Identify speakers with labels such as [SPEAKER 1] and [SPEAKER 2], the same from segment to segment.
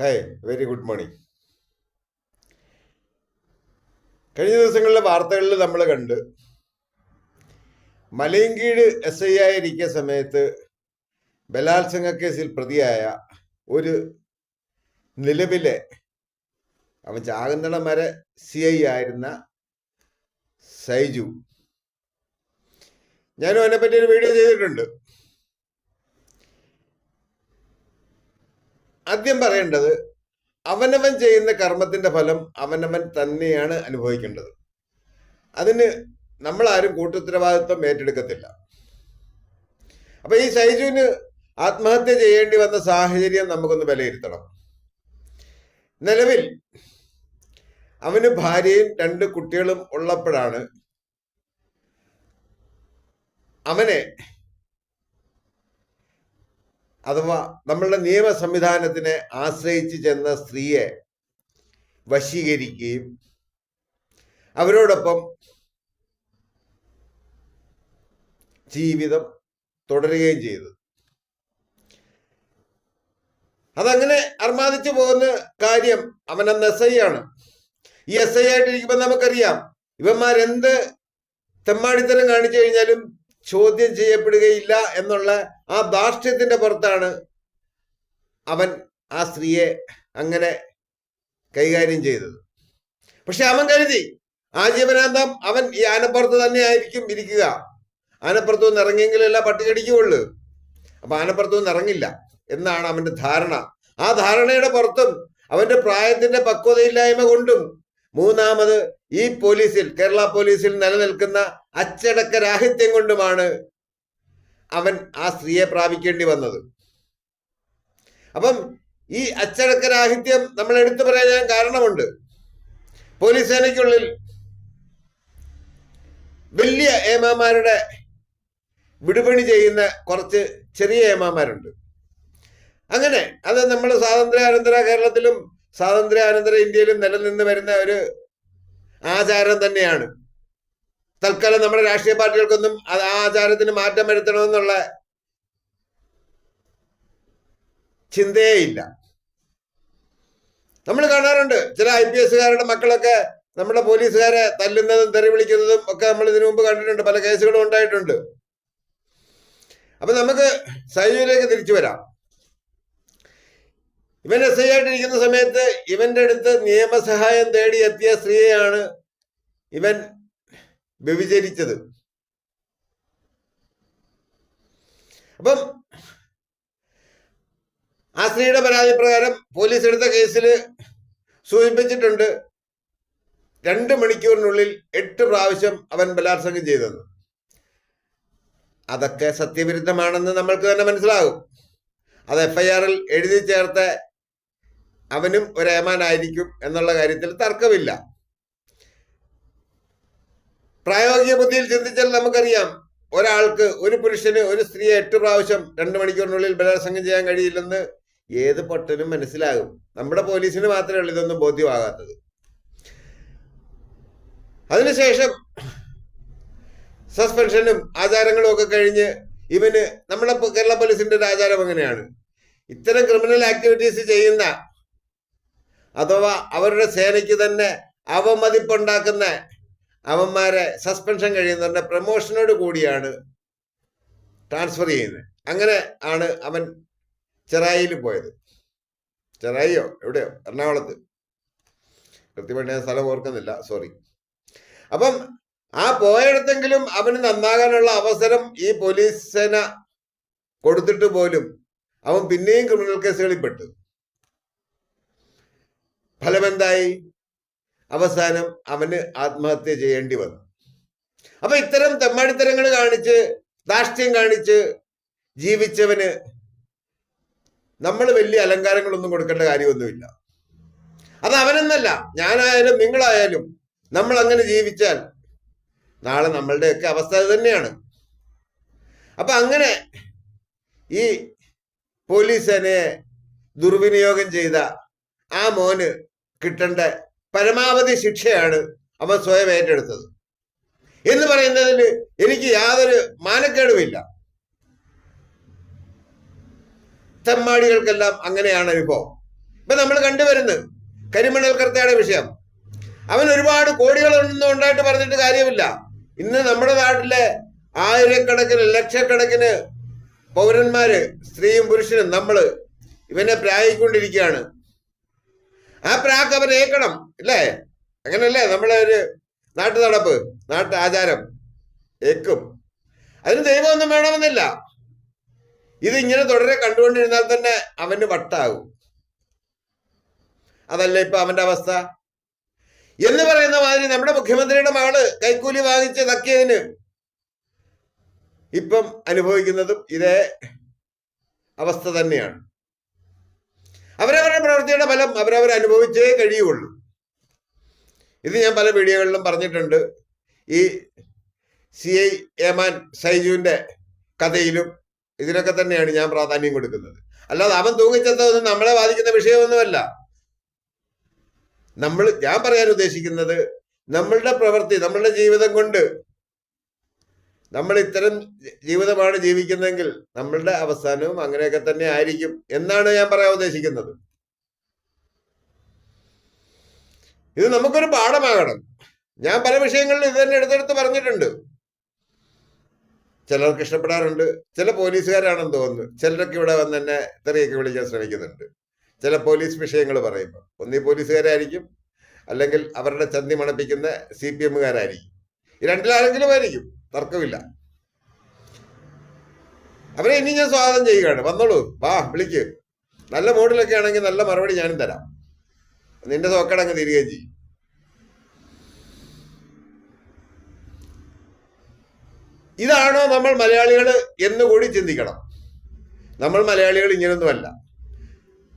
[SPEAKER 1] Hi very good morning കഴിഞ്ഞ ദിവസങ്ങളിലെ വാർത്തകളിൽ നമ്മൾ കണ്ട് മലയങ്കീട് എസ് ഐ ആയിരിക്കുന്ന സമയത്ത് ബലാത്സംഗ കേസിൽ പ്രതിയായ ഒരു നിലവിലെ അവൻ ചാകുന്നിടം വരെ സി ഐ ആയിരുന്ന സൈജു. ഞാനും അതിനെപ്പറ്റി ഒരു വീഡിയോ ചെയ്തിട്ടുണ്ട്. ആദ്യം പറയേണ്ടത് അവനവൻ ചെയ്യുന്ന കർമ്മത്തിന്റെ ഫലം അവനവൻ തന്നെയാണ് അനുഭവിക്കേണ്ടത്. അതിന് നമ്മൾ ആരും കൂട്ടുത്തരവാദിത്വം ഏറ്റെടുക്കത്തില്ല. അപ്പൊ ഈ ഷൈജുവിന് ആത്മഹത്യ ചെയ്യേണ്ടി വന്ന സാഹചര്യം നമുക്കൊന്ന് വിലയിരുത്തണം. നിലവിൽ അവന് ഭാര്യയും രണ്ട് കുട്ടികളും ഉള്ളപ്പോഴാണ് അവനെ അഥവാ നമ്മളുടെ നിയമ സംവിധാനത്തിനെ ആശ്രയിച്ച് ചെന്ന സ്ത്രീയെ വശീകരിക്കുകയും അവരോടൊപ്പം ജീവിതം തുടരുകയും ചെയ്തു. അതങ്ങനെ അർമാദിച്ചു പോകുന്ന കാര്യം അവൻ അന്ന് എസ് ഐ ആണ്. ഈ എസ് ഐ ആയിട്ടിരിക്കുമ്പോൾ നമുക്കറിയാം. ഇവന്മാരെന്ത് തെമ്മാടിത്തരം കാണിച്ചു കഴിഞ്ഞാലും ചോദ്യം ചെയ്യപ്പെടുകയില്ല എന്നുള്ള ആ ധാർഷ്ട്യത്തിന്റെ പുറത്താണ് അവൻ ആ സ്ത്രീയെ അങ്ങനെ കൈകാര്യം ചെയ്തത്. പക്ഷെ അവൻ കരുതി ആജീവനാന്തം അവൻ ഈ ആനപ്പുറത്ത് തന്നെ ആയിരിക്കും ഇരിക്കുക. ആനപ്പുറത്തു നിന്ന് ഇറങ്ങിയെങ്കിലല്ല പട്ടികടിക്കുള്ളൂ അപ്പൊ ആനപ്പുറത്തു നിന്ന് ഇറങ്ങില്ല എന്നാണ് അവന്റെ ധാരണ. ആ ധാരണയുടെ പുറത്തും അവന്റെ പ്രായത്തിന്റെ പക്വതയില്ലായ്മ കൊണ്ടും മൂന്നാമത് ഈ പോലീസിൽ കേരള പോലീസിൽ നിലനിൽക്കുന്ന അച്ചടക്ക രാഹിത്യം കൊണ്ടുമാണ് അവൻ ആ സ്ത്രീയെ പ്രാപിക്കേണ്ടി വന്നത്. അപ്പം ഈ അച്ചടക്ക രാഹിത്യം നമ്മൾ എടുത്തു പറയാൻ കാരണമുണ്ട്. പോലീസ് സേനയ്ക്കുള്ളിൽ വലിയ ഏമാമാരുടെ വിടുപണി ചെയ്യുന്ന കുറച്ച് ചെറിയ ഏമാമാരുണ്ട് അങ്ങനെ അത് നമ്മൾ സ്വാതന്ത്ര്യാനന്തര കേരളത്തിലും സ്വാതന്ത്ര്യാനന്തര ഇന്ത്യയിലും നിലനിന്ന് വരുന്ന ഒരു ആചാരം തന്നെയാണ്. തൽക്കാലം നമ്മുടെ രാഷ്ട്രീയ പാർട്ടികൾക്കൊന്നും ആ ആചാരത്തിന് മാറ്റം വരുത്തണമെന്നുള്ള ചിന്തയേ ഇല്ല നമ്മൾ കാണാറുണ്ട് ചില ഐ പി എസുകാരുടെ മക്കളൊക്കെ നമ്മുടെ പോലീസുകാരെ തല്ലുന്നതും തെറി വിളിക്കുന്നതും ഒക്കെ നമ്മൾ ഇതിനു മുമ്പ് കണ്ടിട്ടുണ്ട്. പല കേസുകളും ഉണ്ടായിട്ടുണ്ട്. അപ്പൊ നമുക്ക് സൈജുവിലേക്ക് തിരിച്ചു വരാം. ഇവൻ എസ് ഐ ആയിട്ടിരിക്കുന്ന സമയത്ത് ഇവന്റെ അടുത്ത് നിയമസഹായം തേടി എത്തിയ സ്ത്രീയാണ് ഇവൻ വ്യഭിചരിച്ചത്. അപ്പം ആ സ്ത്രീയുടെ പരാതി പ്രകാരം പോലീസ് എടുത്ത കേസിൽ സൂചിപ്പിച്ചിട്ടുണ്ട് രണ്ട് മണിക്കൂറിനുള്ളിൽ എട്ട് പ്രാവശ്യം അവൻ ബലാത്സംഗം ചെയ്തെന്ന് അതൊക്കെ സത്യവിരുദ്ധമാണെന്ന് നമ്മൾക്ക് തന്നെ മനസ്സിലാകും. അത് എഫ്ഐആറിൽ എഴുതി ചേർത്ത അവനും ഒരു ഏമാനായിരിക്കും എന്നുള്ള കാര്യത്തിൽ തർക്കമില്ല. പ്രായോഗിക ബുദ്ധിയിൽ ചിന്തിച്ചാൽ നമുക്കറിയാം ഒരാൾക്ക് ഒരു പുരുഷന് ഒരു സ്ത്രീയെ എട്ട് പ്രാവശ്യം രണ്ട് മണിക്കൂറിനുള്ളിൽ ബലാത്സംഗം ചെയ്യാൻ കഴിയില്ലെന്ന് ഏത് പൊട്ടനും മനസ്സിലാകും. നമ്മുടെ പോലീസിന് മാത്രമേ ഉള്ളൂ ഇതൊന്നും ബോധ്യമാകാത്തത്. അതിനുശേഷം സസ്പെൻഷനും ആചാരങ്ങളും ഒക്കെ കഴിഞ്ഞ് ഇവന് നമ്മുടെ കേരള പോലീസിന്റെ ഒരു ആചാരം എങ്ങനെയാണ് ഇത്തരം ക്രിമിനൽ ആക്ടിവിറ്റീസ് ചെയ്യുന്ന അഥവാ അവരുടെ സേനയ്ക്ക് തന്നെ അവമതിപ്പുണ്ടാക്കുന്ന അവന്മാരെ സസ്പെൻഷൻ കഴിയുന്നവരുടെ പ്രമോഷനോട് കൂടിയാണ് ട്രാൻസ്ഫർ ചെയ്യുന്നത്. അങ്ങനെ ആണ് അവൻ ചെറായിയിൽ പോയത്. ചെറായിയോ? എവിടെയോ? എറണാകുളത്ത്. കൃത്യമായിട്ട് ഞാൻ സ്ഥലം ഓർക്കുന്നില്ല. സോറി അപ്പം ആ പോയടത്തെങ്കിലും അവന് നന്നാകാനുള്ള അവസരം ഈ പോലീസ് സേന കൊടുത്തിട്ട് പോലും അവൻ പിന്നെയും ക്രിമിനൽ കേസുകളിൽ പെട്ടു. ഫലമെന്തായി? അവസാനം അവന് ആത്മഹത്യ ചെയ്യേണ്ടി വന്നു. അപ്പൊ ഇത്തരം തെമ്മാടിത്തരങ്ങൾ കാണിച്ച് ധാർഷ്ട്യം കാണിച്ച് ജീവിച്ചവന് നമ്മൾ വലിയ അലങ്കാരങ്ങളൊന്നും കൊടുക്കേണ്ട കാര്യമൊന്നുമില്ല. അത് അവനെന്നല്ല ഞാനായാലും നിങ്ങളായാലും നമ്മൾ അങ്ങനെ ജീവിച്ചാൽ നാളെ നമ്മളുടെയൊക്കെ അവസ്ഥ തന്നെയാണ്. അപ്പൊ അങ്ങനെ ഈ പോലീസ് സേനയെ ദുർവിനിയോഗം ചെയ്ത ആ മോന് കിട്ടേണ്ട പരമാവധി ശിക്ഷയാണ് അവൻ സ്വയം ഏറ്റെടുത്തത്. എന്ന് പറയുന്നതിൽ എനിക്ക് യാതൊരു മാനക്കേടുമില്ല. തെമ്മാടികൾക്കെല്ലാം അങ്ങനെയാണ് അനുഭവം. ഇപ്പൊ നമ്മൾ കണ്ടുവരുന്നത് കരിമണൽ കർത്തയുടെ വിഷയം. അവൻ ഒരുപാട് കോടികളൊന്നും ഉണ്ടായിട്ട് പറഞ്ഞിട്ട് കാര്യമില്ല. ഇന്ന് നമ്മുടെ നാട്ടിലെ ആയിരക്കണക്കിന് ലക്ഷക്കണക്കിന് പൗരന്മാര് സ്ത്രീയും പുരുഷനും നമ്മൾ ഇവനെ പ്രായിക്കൊണ്ടിരിക്കുകയാണ്. ആ പ്രാക്ക് അവൻ ഏക്കണം. ഇല്ലേ? അങ്ങനല്ലേ? നമ്മളെ ഒരു നാട്ടു നടപ്പ് നാട്ടു ആചാരം ഏക്കും. അതിന് ദൈവമൊന്നും വേണമെന്നില്ല. ഇത് ഇങ്ങനെ തുടരെ കണ്ടുകൊണ്ടിരുന്നാൽ തന്നെ അവന് വട്ടാകും. അതല്ല ഇപ്പൊ അവന്റെ അവസ്ഥ? എന്ന് പറയുന്ന മാതിരി നമ്മുടെ മുഖ്യമന്ത്രിയുടെ മകൾ കൈക്കൂലി വാങ്ങിച്ച് നക്കിയതിന് ഇപ്പം അനുഭവിക്കുന്നതും ഇതേ അവസ്ഥ തന്നെയാണ്. അവരവരുടെ പ്രവൃത്തിയുടെ ഫലം അവരവർ അനുഭവിച്ചേ കഴിയുള്ളൂ. ഇത് ഞാൻ പല വീഡിയോകളിലും പറഞ്ഞിട്ടുണ്ട്. ഈ സി ഐ ഏമാൻ സൈജുവിന്റെ കഥയിലും ഇതിനൊക്കെ തന്നെയാണ് ഞാൻ പ്രാധാന്യം കൊടുക്കുന്നത്. അല്ലാതെ അവൻ തൂങ്ങിച്ചെത്തതൊന്നും നമ്മളെ ബാധിക്കുന്ന വിഷയമൊന്നുമല്ല. നമ്മൾ ഞാൻ പറയാൻ ഉദ്ദേശിക്കുന്നത് നമ്മളുടെ പ്രവൃത്തി നമ്മളുടെ ജീവിതം കൊണ്ട് നമ്മൾ ഇത്തരം ജീവിതമാണ് ജീവിക്കുന്നതെങ്കിൽ നമ്മളുടെ അവസാനവും അങ്ങനെയൊക്കെ തന്നെ ആയിരിക്കും എന്നാണ് ഞാൻ പറയാൻ ഉദ്ദേശിക്കുന്നത്. ഇത് നമുക്കൊരു പാഠമാകണം. ഞാൻ പല വിഷയങ്ങളിലും ഇത് തന്നെ എടുത്തെടുത്ത് പറഞ്ഞിട്ടുണ്ട്. ചിലർക്ക് ഇഷ്ടപ്പെടാറുണ്ട്. ചില പോലീസുകാരാണെന്ന് തോന്നുന്നു. ചിലരൊക്കെ ഇവിടെ വന്ന് തന്നെ തെറിയൊക്കെ വിളിക്കാൻ ശ്രമിക്കുന്നുണ്ട്. ചില പോലീസ് വിഷയങ്ങൾ പറയുമ്പോൾ. ഒന്നീ പോലീസുകാരായിരിക്കും. അല്ലെങ്കിൽ അവരുടെ ചന്തി മണപ്പിക്കുന്ന സി പി എമ്മുകാരായിരിക്കും. രണ്ടിലാരെങ്കിലും ആയിരിക്കും. തർക്കമില്ല. അവരെ ഇനി ഞാൻ സ്വാഗതം ചെയ്യുകയാണ്. വന്നോളൂ. വാ വിളിക്ക്. നല്ല മൂഡിലൊക്കെ ആണെങ്കിൽ നല്ല മറുപടി ഞാനും തരാം. നിന്റെ സോക്കടങ്ങ് തീരുകയും ചെയ്യും. ഇതാണോ നമ്മൾ മലയാളികൾ എന്നുകൂടി ചിന്തിക്കണം. നമ്മൾ മലയാളികൾ ഇങ്ങനൊന്നുമല്ല.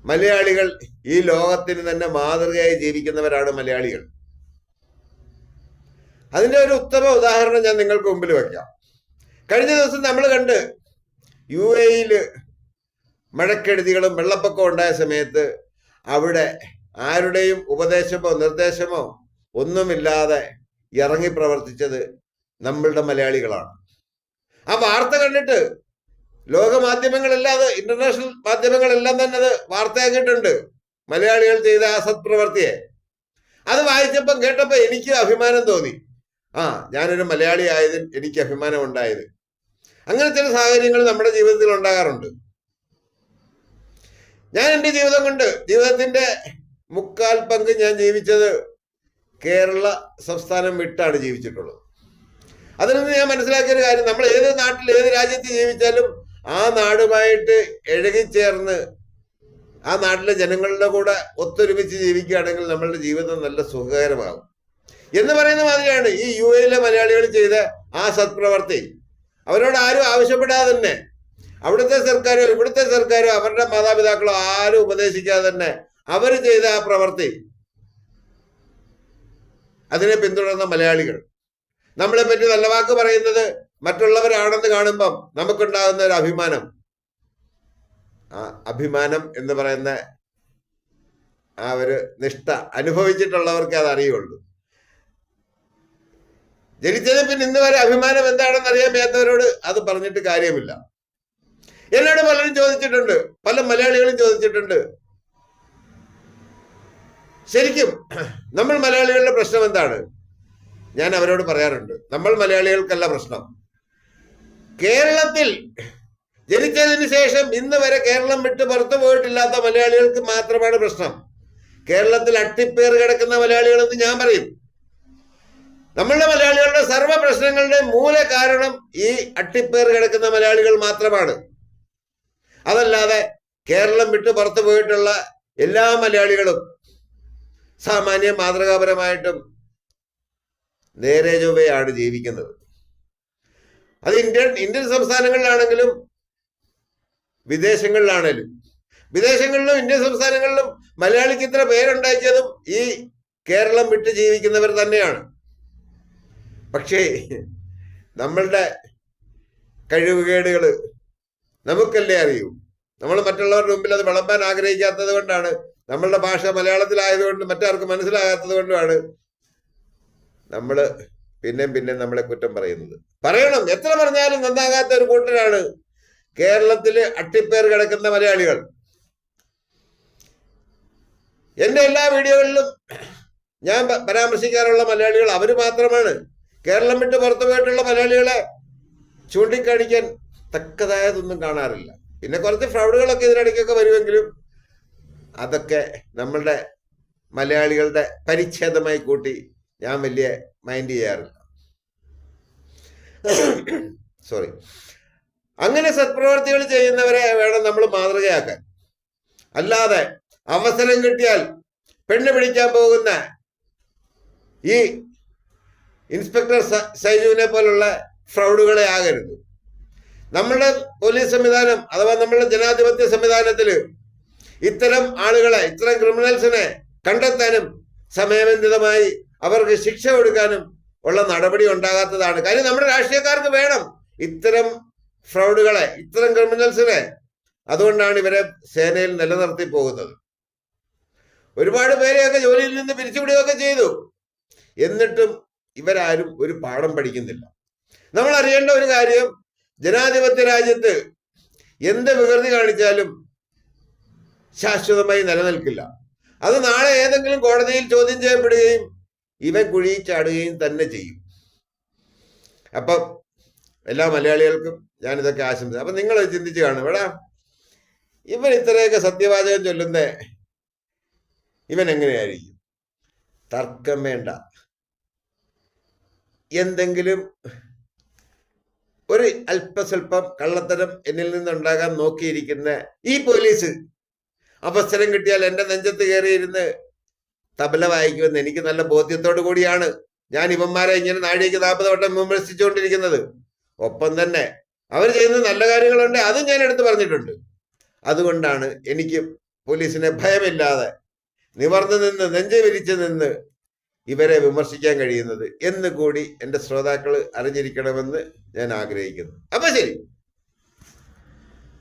[SPEAKER 1] മലയാളികൾ ഈ ലോകത്തിന് തന്നെ മാതൃകയായി ജീവിക്കുന്നവരാണ് മലയാളികൾ. അതിന്റെ ഒരു ഉത്തമ ഉദാഹരണം ഞാൻ നിങ്ങൾക്ക് മുമ്പിൽ വയ്ക്കാം കഴിഞ്ഞ ദിവസം നമ്മൾ കണ്ട് യു എയിൽ മഴക്കെടുതികളും വെള്ളപ്പൊക്കവും ഉണ്ടായ സമയത്ത് അവിടെ ആരുടെയും ഉപദേശമോ നിർദ്ദേശമോ ഒന്നുമില്ലാതെ ഇറങ്ങി പ്രവർത്തിച്ചത് നമ്മളുടെ മലയാളികളാണ്. ആ വാർത്ത കണ്ടിട്ട് ലോക മാധ്യമങ്ങളെല്ലാം ഇന്റർനാഷണൽ മാധ്യമങ്ങളെല്ലാം തന്നെ അത് വാർത്തയാക്കിയിട്ടുണ്ട് മലയാളികൾ ചെയ്ത ആ സത്പ്രവർത്തിയെ. അത് വായിച്ചപ്പം കേട്ടപ്പോൾ എനിക്ക് അഭിമാനം തോന്നി. ആ ഞാനൊരു മലയാളി ആയതിൽ എനിക്ക് അഭിമാനം ഉണ്ടായത്. അങ്ങനെ ചില സാഹചര്യങ്ങൾ നമ്മുടെ ജീവിതത്തിൽ ഉണ്ടാകാറുണ്ട്. ഞാൻ എന്റെ ജീവിതം കൊണ്ട് ജീവിതത്തിന്റെ മുക്കാൽ പങ്ക് ഞാൻ ജീവിച്ചത് കേരള സംസ്ഥാനം വിട്ടാണ് ജീവിച്ചിട്ടുള്ളത്. അതിൽ നിന്ന് ഞാൻ മനസ്സിലാക്കിയ ഒരു കാര്യം നമ്മൾ ഏത് നാട്ടിൽ ഏത് രാജ്യത്ത് ജീവിച്ചാലും ആ നാടുമായിട്ട് ഇഴകിച്ചേർന്ന് ആ നാട്ടിലെ ജനങ്ങളുടെ കൂടെ ഒത്തൊരുമിച്ച് ജീവിക്കുകയാണെങ്കിൽ നമ്മളുടെ ജീവിതം നല്ല സുഖകരമാകും. എന്ന് പറയുന്ന മാതിരിയാണ് ഈ യു എയിലെ മലയാളികൾ ചെയ്ത ആ സത്പ്രവർത്തി. അവരോട് ആരും ആവശ്യപ്പെടാതെ തന്നെ അവിടുത്തെ സർക്കാരോ ഇവിടുത്തെ സർക്കാരോ അവരുടെ മാതാപിതാക്കളോ ആരും ഉപദേശിക്കാതെ തന്നെ അവർ ചെയ്ത ആ പ്രവൃത്തി അതിനെ പിന്തുടർന്ന മലയാളികൾ. നമ്മളെ പറ്റി നല്ല വാക്ക് പറയുന്നത് മറ്റുള്ളവരാണെന്ന് കാണുമ്പം നമുക്കുണ്ടാകുന്ന ഒരു അഭിമാനം. ആ അഭിമാനം എന്ന് പറയുന്ന ആ ഒരു നിഷ്ഠ അനുഭവിച്ചിട്ടുള്ളവർക്ക് അത് അറിയുള്ളൂ. ജനിച്ചത് പിന്നെ ഇന്ന് വരെ അഭിമാനം എന്താണെന്ന് അറിയാൻ മേത്തവരോട് അത് പറഞ്ഞിട്ട് കാര്യമില്ല. എന്നോട് പലരും ചോദിച്ചിട്ടുണ്ട്. പല മലയാളികളും ചോദിച്ചിട്ടുണ്ട്. ശരിക്കും നമ്മൾ മലയാളികളുടെ പ്രശ്നം എന്താണ്? ഞാൻ അവരോട് പറയാറുണ്ട്. നമ്മൾ മലയാളികൾക്കല്ല പ്രശ്നം. കേരളത്തിൽ ജനിച്ചതിന് ശേഷം ഇന്ന് വരെ കേരളം വിട്ട് പുറത്തു പോയിട്ടില്ലാത്ത മലയാളികൾക്ക് മാത്രമാണ് പ്രശ്നം. കേരളത്തിൽ അട്ടിപ്പേർ കിടക്കുന്ന മലയാളികളെന്ന് ഞാൻ പറയും. നമ്മളുടെ മലയാളികളുടെ സർവ പ്രശ്നങ്ങളുടെ മൂല കാരണം ഈ അട്ടിപ്പേർ കിടക്കുന്ന മലയാളികൾ മാത്രമാണ്. അതല്ലാതെ കേരളം വിട്ട് പുറത്തു പോയിട്ടുള്ള എല്ലാ മലയാളികളും സാമാന്യ മാതൃകാപരമായിട്ടും നേരെ ചൊവ്വയാണ് ജീവിക്കുന്നത്. അത് ഇന്ത്യൻ ഇന്ത്യൻ സംസ്ഥാനങ്ങളിലാണെങ്കിലും വിദേശങ്ങളിലാണെങ്കിലും വിദേശങ്ങളിലും ഇന്ത്യൻ സംസ്ഥാനങ്ങളിലും മലയാളിക്ക് ഇത്ര പേരുണ്ടാക്കിയതും ഈ കേരളം വിട്ട് ജീവിക്കുന്നവർ തന്നെയാണ്. പക്ഷേ നമ്മളുടെ കഴിവുകേടുകൾ നമുക്കല്ലേ അറിയൂ? നമ്മൾ മറ്റുള്ളവരുടെ മുമ്പിൽ അത് വിളമ്പാൻ ആഗ്രഹിക്കാത്തത് കൊണ്ടാണ് നമ്മളുടെ ഭാഷ മലയാളത്തിലായതുകൊണ്ട് മറ്റാർക്കും മനസ്സിലാകാത്തത് കൊണ്ടുമാണ് നമ്മൾ പിന്നെയും പിന്നെയും നമ്മളെ കുറ്റം പറയുന്നത്. പറയണം. എത്ര പറഞ്ഞാലും നന്നാകാത്ത ഒരു കൂട്ടരാണ് കേരളത്തിൽ അട്ടിപ്പേർ കിടക്കുന്ന മലയാളികൾ. എന്റെ എല്ലാ വീഡിയോകളിലും ഞാൻ പരാമർശിക്കാറുള്ള മലയാളികൾ അവർ മാത്രമാണ്. കേരളം വിട്ട് പുറത്തു പോയിട്ടുള്ള മലയാളികളെ ചൂണ്ടിക്കാണിക്കാൻ തക്കതായതൊന്നും കാണാറില്ല. പിന്നെ കുറച്ച് ഫ്രൗഡുകളൊക്കെ ഇതിനിടയ്ക്കൊക്കെ വരുമെങ്കിലും അതൊക്കെ നമ്മളുടെ മലയാളികളുടെ പരിച്ഛേദമായി കൂട്ടി ഞാൻ വലിയ മൈൻഡ് ചെയ്യാറില്ല. സോറി അങ്ങനെ സത്പ്രവർത്തികൾ ചെയ്യുന്നവരെ വേണം നമ്മൾ മാതൃകയാക്കാൻ. അല്ലാതെ അവസരം കിട്ടിയാൽ പെണ്ണ് പിടിക്കാൻ പോകുന്ന ഈ ഇൻസ്പെക്ടർ സൈജുവിനെ പോലുള്ള ഫ്രൗഡുകളെ ആകരുത്. നമ്മളുടെ പോലീസ് സംവിധാനം അഥവാ നമ്മളുടെ ജനാധിപത്യ സംവിധാനത്തിൽ ഇത്തരം ആളുകളെ ഇത്തരം ക്രിമിനൽസിനെ കണ്ടെത്താനും സമയബന്ധിതമായി അവർക്ക് ശിക്ഷ കൊടുക്കാനും ഉള്ള നടപടി ഉണ്ടാകാത്തതാണ്. കാര്യം നമ്മുടെ രാഷ്ട്രീയക്കാർക്ക് വേണം ഇത്തരം ഫ്രോഡുകളെ ഇത്തരം ക്രിമിനൽസിനെ. അതുകൊണ്ടാണ് ഇവരെ സേനയിൽ നിലനിർത്തി പോകുന്നത്. ഒരുപാട് പേരെയൊക്കെ ജോലിയിൽ നിന്ന് പിരിച്ചുവിടുകയൊക്കെ ചെയ്തു. എന്നിട്ടും ഇവരാരും ഒരു പാഠം പഠിക്കുന്നില്ല. നമ്മൾ അറിയേണ്ട ഒരു കാര്യം ജനാധിപത്യ രാജ്യത്ത് എന്ത് വികൃതി കാണിച്ചാലും ശാശ്വതമായി നിലനിൽക്കില്ല. അത് നാളെ ഏതെങ്കിലും കോടതിയിൽ ചോദ്യം ചെയ്യപ്പെടുകയും ഇവ കുഴിച്ചാടുകയും തന്നെ ചെയ്യും. അപ്പം എല്ലാ മലയാളികൾക്കും ഞാനിതൊക്കെ ആശംസ അപ്പം നിങ്ങൾ ചിന്തിച്ച് കാണും എടാ ഇവൻ ഇത്രയൊക്കെ സത്യവാചകം ചൊല്ലുന്ന ഇവൻ എങ്ങനെയായിരിക്കും? തർക്കം വേണ്ട. എന്തെങ്കിലും ഒരു അല്പസ്വല്പം കള്ളത്തരം എന്നിൽ നിന്നുണ്ടാകാൻ നോക്കിയിരിക്കുന്ന ഈ പോലീസ് അവസരം കിട്ടിയാൽ എന്റെ നെഞ്ചത്ത് കയറിയിരുന്ന് തബല വായിക്കുമെന്ന് എനിക്ക് നല്ല ബോധ്യത്തോടു കൂടിയാണ് ഞാൻ ഇവന്മാരെ ഇങ്ങനെ നാഴികയ്ക്ക് നാൽപ്പത് വട്ടം വിമർശിച്ചുകൊണ്ടിരിക്കുന്നത് ഒപ്പം തന്നെ അവർ ചെയ്യുന്ന നല്ല കാര്യങ്ങളുണ്ട് അതും ഞാൻ എടുത്തു പറഞ്ഞിട്ടുണ്ട്. അതുകൊണ്ടാണ് എനിക്ക് പോലീസിനെ ഭയമില്ലാതെ നിവർന്നു നിന്ന് നെഞ്ച് വിരിച്ചു നിന്ന് ഇവരെ വിമർശിക്കാൻ കഴിയുന്നത് എന്ന് കൂടി എന്റെ ശ്രോതാക്കൾ അറിഞ്ഞിരിക്കണമെന്ന് ഞാൻ ആഗ്രഹിക്കുന്നു. അപ്പൊ ശരി.